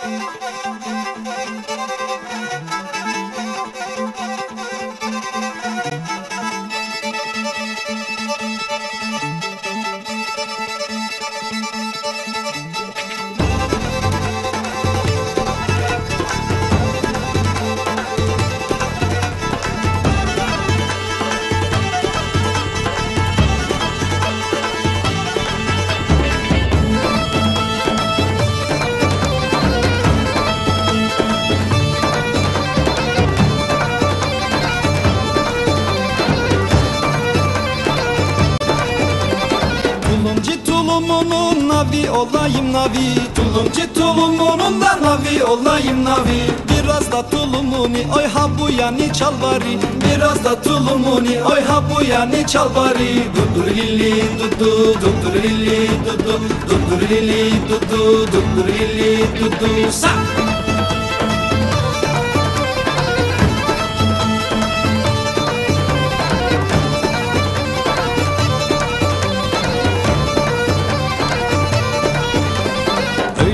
Tulumcu tulumunun navi olayım navi. Tulumcu tulumunun da navi olayım navi. Biraz da tulumuni oy ha bu yani çal bari Biraz da tulumuni oy ha bu yani çal bari Dudur lili dudu dudur lili dudu. Dudur lili dudu dudur lili dudu. Sa!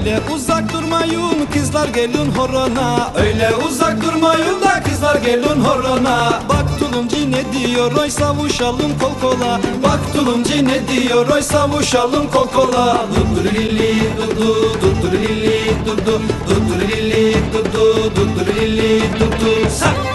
Öyle uzak durmayın kızlar gelin horona. Öyle uzak durmayın da kızlar gelin horona. Bak tulumcu ne diyor oy savuşalım kol kola. Bak tulumcu ne diyor oy savuşalım kol kola. Dudur lili dudu dudur lili dudu. Dudur lili dudu dudur lili dudu. Sak!